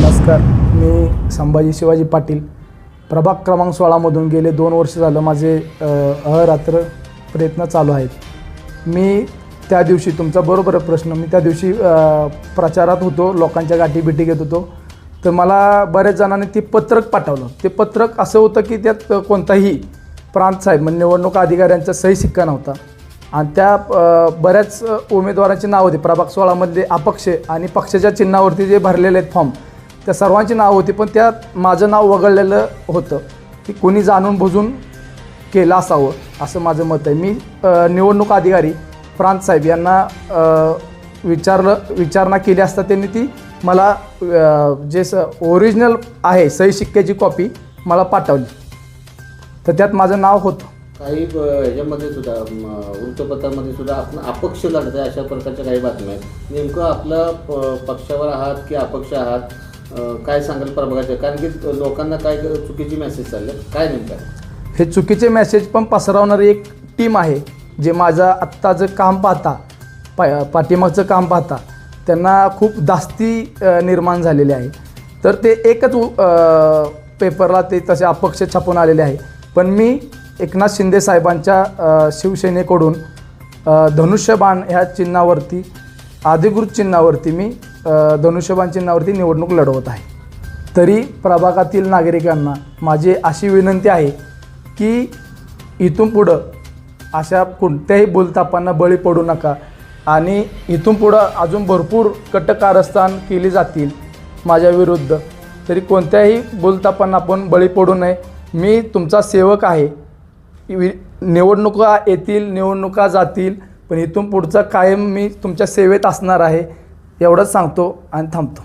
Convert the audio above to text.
नमस्कार. मी संभाजी शिवाजी पाटील. प्रभाग क्रमांक सोळामधून गेले दोन वर्ष झालं माझे अहरात्र प्रयत्न चालू आहेत. मी त्या दिवशी तुमचा बरोबर प्रश्न मी त्या दिवशी प्रचारात होतो लोकांच्या गाठी भेटी घेत होतो. तर मला बऱ्याच जणांनी ते पत्रक पाठवलं. ते पत्रक असं होतं की त्यात कोणताही प्रांत साहेब म्हणजे निवडणूक अधिकाऱ्यांचा सही सिक्का नव्हता. आणि त्या बऱ्याच उमेदवारांची नावं होती. प्रभाग सोळामधले अपक्ष आणि पक्षाच्या चिन्हावरती जे भरलेले आहेत फॉर्म त्या सर्वांची नावं होती पण त्यात माझं नाव वगळलेलं होतं. की कोणी जाणून बुजून केलं असावं असं माझं मत आहे. मी निवडणूक अधिकारी प्रांत साहेब यांना विचारलं विचारणा केली असता त्यांनी ती मला जे स ओरिजिनल आहे सही शिक्क्याची कॉपी मला पाठवली. तर त्यात माझं नाव होतं. काही याच्यामध्ये ह्याच्यामध्ये सुद्धा वृत्तपत्रामध्ये सुद्धा आपण अपक्ष लढत आहे अशा प्रकारच्या काही बातम्या आहेत. नेमकं आपलं प- पक्षावर आहात की अपक्ष आहात? काय सांगाल प्रभागाच्या कारण की लोकांना काय चुकीची मेसेज चालले काय नेमकं हे चुकीचे मेसेज पण पसरवणारी एक टीम आहे जे माझं आत्ताचं काम पाहता पा पाठीमागचं काम पाहता त्यांना खूप दास्ती निर्माण झालेली आहे. तर ते एकच पेपरला ते तसे अपक्ष छापून आलेले आहे. पण मी एकनाथ शिंदे साहेबांच्या शिवसेनेकडून धनुष्यबाण ह्या चिन्हावरती अधिकृत चिन्हावरती मी धनुष्यबाण चिन्हावरती निवडणूक लढवत आहे. तरी प्रभागातील नागरिकांना माझी अशी विनंती आहे की इथून पुढं अशा कोणत्याही बोलतापांना बळी पडू नका आणि इथून पुढं अजून भरपूर कटकारस्थान केली जातील माझ्या विरुद्ध. तरी कोणत्याही बोलतापांना आपण बळी पडू नये. मी तुमचा सेवक आहे. वि- निवडणुका येतील निवडणुका जातील पण इथून पुढचं कायम मी तुमच्या सेवेत असणार आहे एवढंच सांगतो आणि थांबतो.